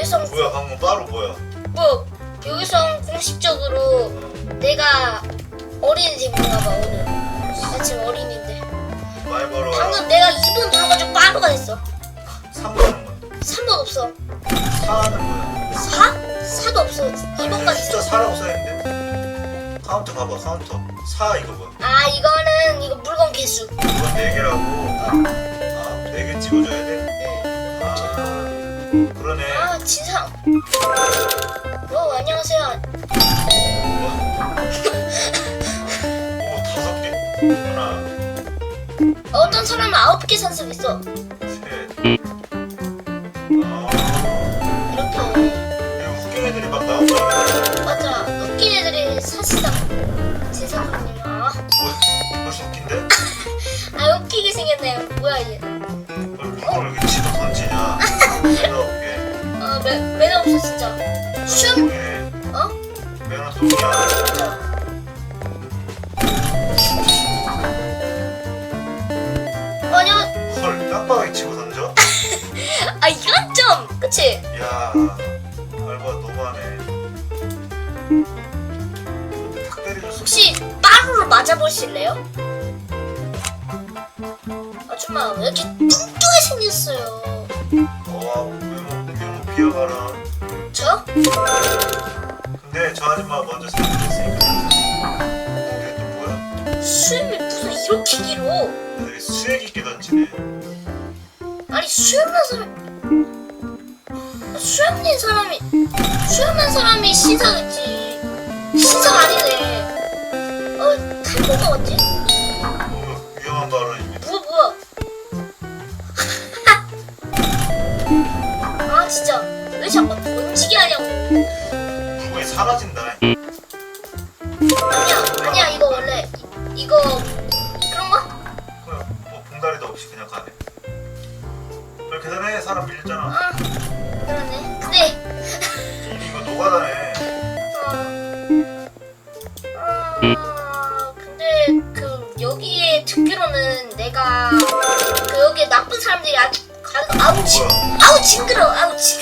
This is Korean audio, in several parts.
여기서 뭐야 방금 바로 뭐야? 뭐 여기서 공식적으로 내가 어린이 된 건가 봐 오늘. 나 지금 어린인데. 많이 벌어. 방금 내가 2번 눌러가지고 빠루가 됐어. 3번은 뭔데? 3번 없어. 4는 뭐야? 4? 4도 없어. 2번까지 숫자 있어. 4라고 써있는데? 카운터 봐봐 카운터 4 이거 뭐야? 아 이거는 이거 물건 개수. 이건 4개라고 아 4개 찍어줘야 돼? 진상. 어 안녕하세요. 오 다섯 개 하나 어떤 사람은 아홉 개산적 있어. 셋 아, 이렇게. 이거 웃긴 애들이 막 나오잖아 맞아. 웃긴 애들이. 세상님 아. 뭐, 벌써 웃긴데? 아 웃기게 생겼네. 뭐야 얘. 왜 매, 매너 없어 진짜. 슝. 똥이네 어? 진짜. 아니야. 헐 깜빡이 치고 던져? 아 이건 좀. 그치? 야 알바 너무하네 탁 때려줬어 혹시 빠루로 맞아보실래요? 아줌마 왜 이렇게 뚱뚱하게 생겼어요? 어 비어가라 저? 근데 저 아줌마 먼저 생각했으니까 이게 또 뭐야? 수염이 무슨 이렇게 길어? 되게 수액 있게 던지네 아니 수염난 사람 수염낸 사람이 수염난 사람이 신사겠지 신사가 아니네 어 탈모가 왔지? 어, 위험한 발언입니다 뭐야 뭐야 아 진짜 사라진다. 아니야 아니야 이거 원래 이- 이거 그런가? 그냥 뭐 봉다리도 없이 그냥 가네. 왜 계산해 사람 밀렸잖아. 아 그러네. 근데 이- 이거 노가다네. 어, 아 근데 그 여기에 듣기로는 내가 그 여기에 나쁜 사람들이 아주 가- 아우 징 뭐야? 아우 징그러 아우 징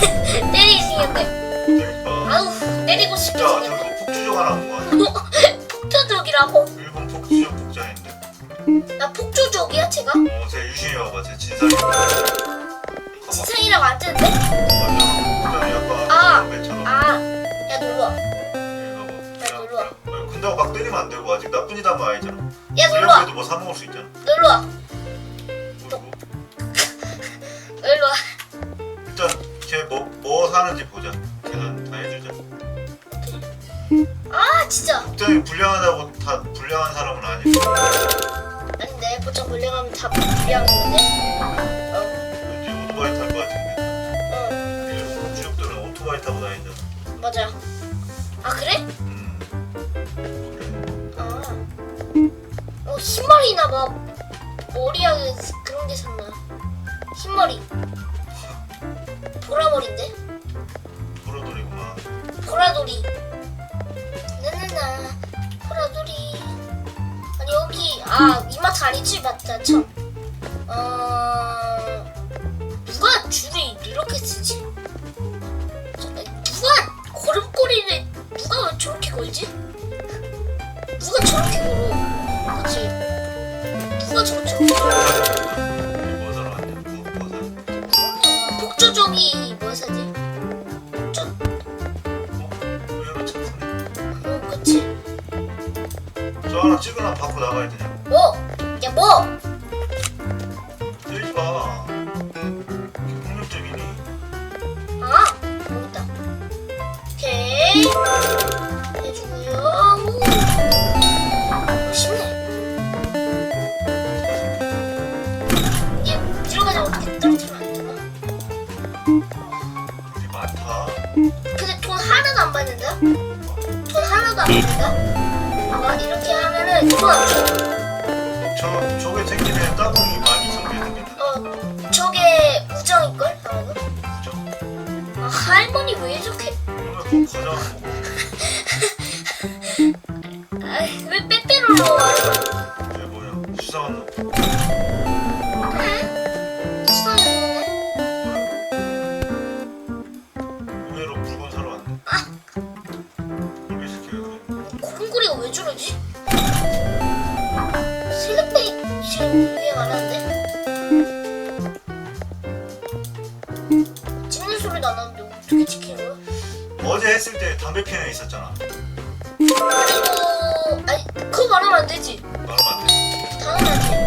생겼네 때리지마 아우 때리고 야 저기 뭐 폭주족 하나 같아 폭주족이라고? 일본 폭주족 복장인데. 나 폭주족이야 제가? 어 제 유신이 와봐 제 진상이 완전 약간 아. 아 야 놀러와. 이거 뭐 놀러와. 그냥 근다고 막 때리면 안 되고 아직 나쁜 이단 거 아니잖아. 야 놀러 와. 그래도 뭐 사 먹을 수 있잖아. 놀러와. 그리고 놀러 와. 일단 걔뭐뭐 사는지 보자 계산 다 해주자 아 진짜 복장이 불량하다고 다 불량한 사람은 아니고 아닌데 보통 불량하면 다 불량한 건데 어, 왠지 오토바이 탈 것 같은데 어 일본 폭주족들은 오토바이 타고 다니잖아 맞아 아 그래? 음 아. 어, 흰머리나 봐. 머리하게 그런 게 샀나? 흰머리. 보라머리인데? 보라돌이구만 보라돌이. 나나나. 보라돌이. 아니, 여기. 아, 이마트 아니지? 맞다, 참. 어. 누가 줄을 이렇게 쓰지? 누가 걸음걸이를. 누가 왜 저렇게 걸지? 누가 저렇게 걸어? 그치? 누가 저렇게 걸어? 저 하나 찍으나 밖으로 나가야 되냐 뭐? 야, 뭐? 때리지 마 저 저게 생기면 따봉이 많이 게어 저게 우정일걸? 아마도? 그죠? 아 할머니 왜 이렇게 그러면 그 과자 먹고 아이, 왜 빼빼로로 와요? 안? 찍는 소리도 안 나는데 어떻게 찍히는 거야? 어제 했을 때 담배 피는 있었잖아. 그리고 아니 그거 말하면 안 되지? 말하면 안 돼. 당연하지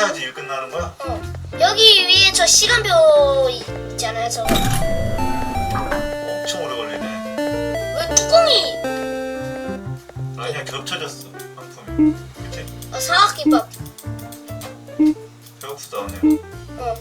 저꽉 차야지 일 끝나는 거야? 어. 여기 위에 저 시간표 이- 있잖아요 저거 엄청 오래 걸리네 왜 뚜껑이 아니야 겹쳐졌어 상품이 그치? 아, 사각김밥 배고프다 어. 어,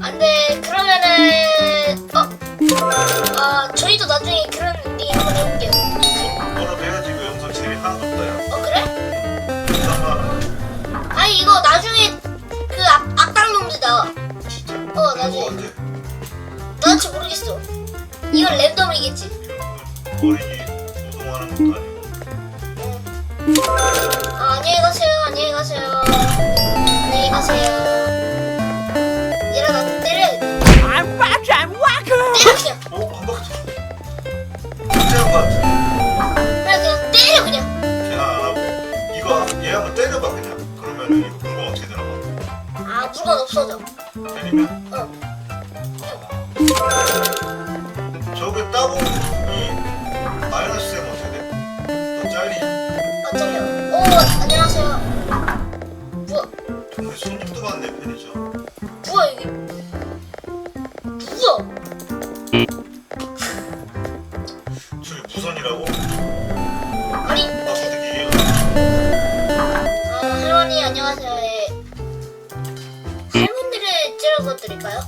안돼 그러면은 어? 아 저희도 나중에 그런 리 한번 해볼게요. 뭐라 해야지 이거 영상 재미 하나도 없다 야. 어 그래? 아니 이거 나중에 그 악, 악당 놈들 나와. 진짜? 어, 나중에. 언제? 나잘 모르겠어. 이건 랜덤이겠지. 어린이 노동하는 것도 아니고. 응. 아, 안녕히 가세요 안녕히 가세요. 안녕히 가세요 무선이라고? 아니 나 이해가 아 할머니 안녕하세요 예. 할머니를 찌르고 드릴까요?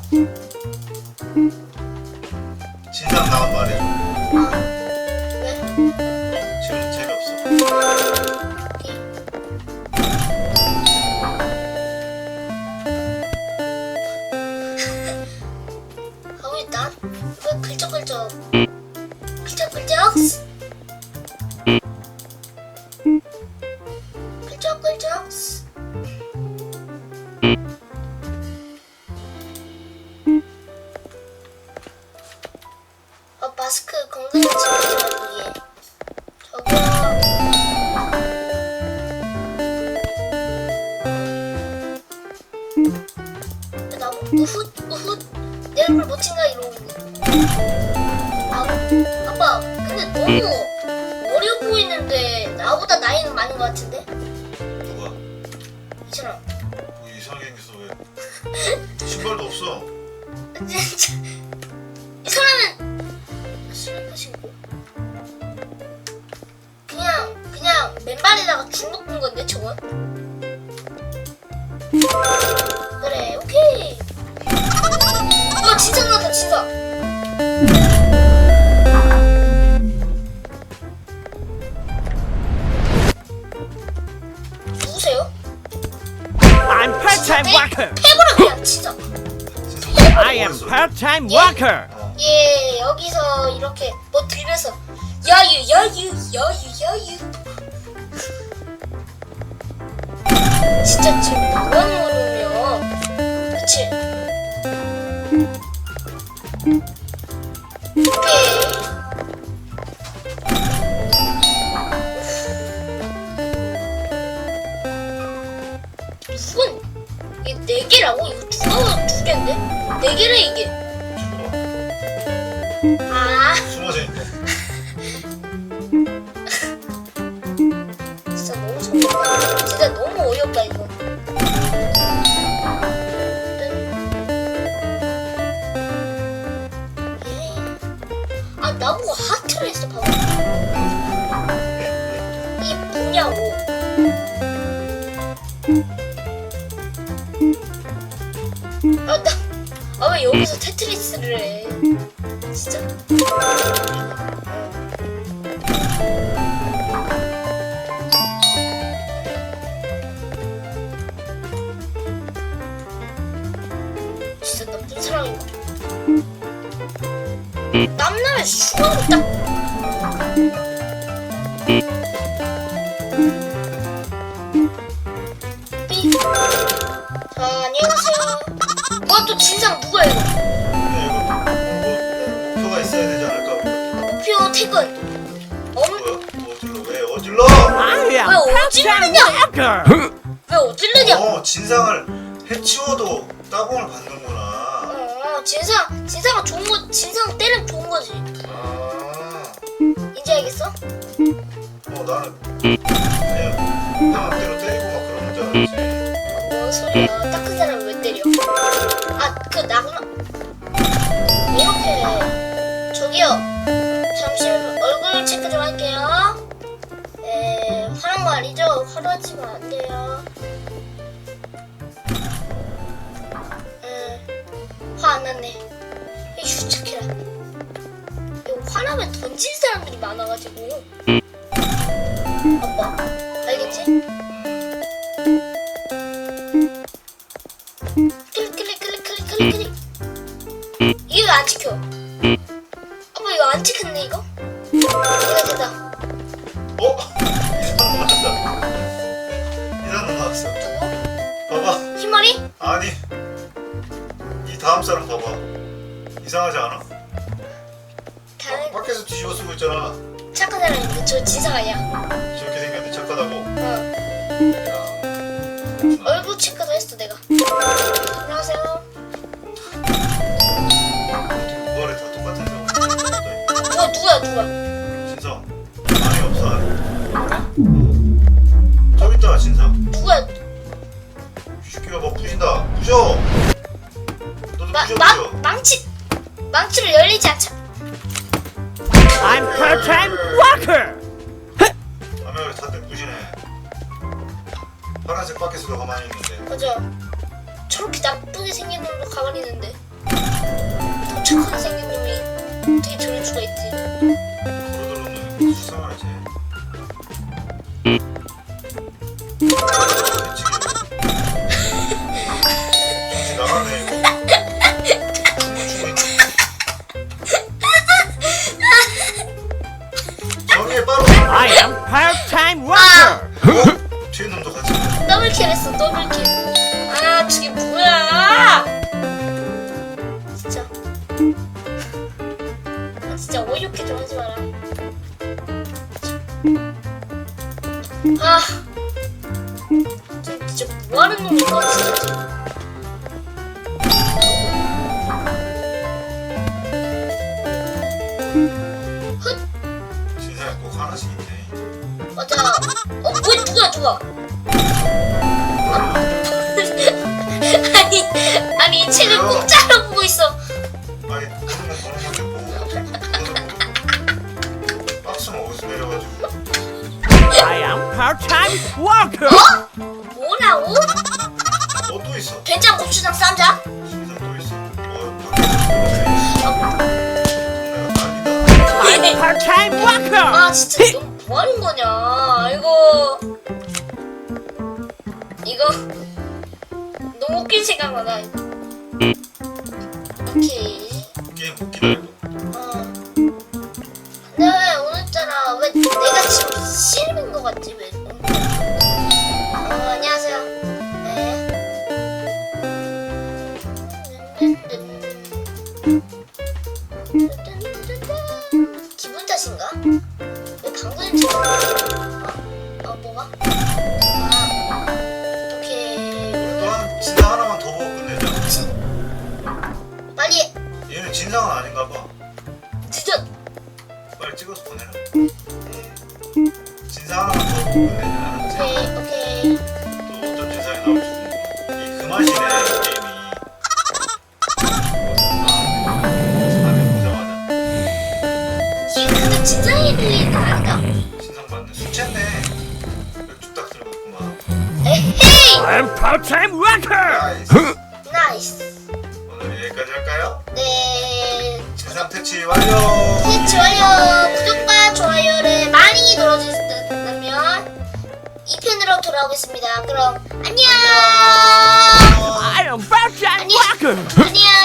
것 같은데? 누가? 이 사람. 뭐 이상하게 생겼어 왜? 신발도 없어. 진짜. 이 사람은 술 마시고 그냥 그냥 맨발에다가 중독된 건데 저건 part-time worker. 패고라 그냥 진짜 I am part-time worker. 어. 예, 여기서 이렇게 뭐 들면서 야유, 야유, 야유, 야유. 진짜 지금 뭐하는 거냐면, 그치? 오 이. 이게 네 개라고? 이거 누가 두 개인데? 네 개래 이게. 죽어. 아. 숨어져 있네. 아나아 왜 여기서 테트리스를 해? 진짜. 진짜 나쁜 사람인가? 땀나면 수건을 딱. 또 진상 누가 이거? 근데 이거 뭐 목표가 있어야 되지 않을까? 목표. 엄, 뭐야? 뭐 어질러? 왜 어질러? 어질르냐? 어 진상을 해치워도 따봉을 받는구나. 어, 진상, 진상은 좋은 거, 진상 때리면 좋은 거지. 아, 이제 알겠어? 어 나는 그냥 내 맘대로 때리고 막 그러는 줄 알았지. 뭔 소리야? 아, 그 나구나. 이렇게 저기요. 잠시 얼굴 체크 좀 할게요. 에, 화난 거 아니죠? 화나지면 안 돼요. 화안 났네. 휴, 착해라. 이거 화나면 던진 사람들이 많아가지고. 아빠, 알겠지? 진상 아니야 저렇게 생겼는데 착하다고. 어 야. 얼굴 체크도 했어 내가 안녕하세요 우발에 다 똑같은 사람. 누가 누구야 누가 진상. 아니 없어. 아니. 저기 있다 진상. 누구야 이 새끼가 막 부신다. 부셔. 너도 마, 부셔 마, 부셔. 망치 망치를 열리지 않자 I'm part-time worker. 파란색 밖에서도 가만히 있는데. 맞아. 저렇게 나쁘게 생긴 놈도 가만히 있는데. 더 착하게 생긴 놈이 어떻게 저럴 수가 있지? 그러더니 수상하네 뭐하는 꼭 하나씩 있네. 맞아 어 뭐야 누구야 누가 아니 아니 이 책을 꼭 아니 보는 건 보는 건데 뭐. 그거는 뭐. 박스는 어디서 내려가지고. I am part-time worker. 어? 고추장 쌈장? 있어 뭐 part-time worker. 아 진짜 너 뭐하는 거냐? 이거 이거 너무 웃긴 생각나다. 오케이. 게임 웃기다 어. 근데 왜 오늘따라 왜 내가 지금 씨름인 거 같지 신상 맥주 딱 들고 있구만 에헤이 I'm part-time worker. 나이스 나이스 오늘 여기까지 할까요? 네 진상 퇴치 완료 스위치 완료 구독과 좋아요를 많이 눌러주셨다면 2편으로 돌아오겠습니다 그럼 안녕 I am part-time worker. 안녕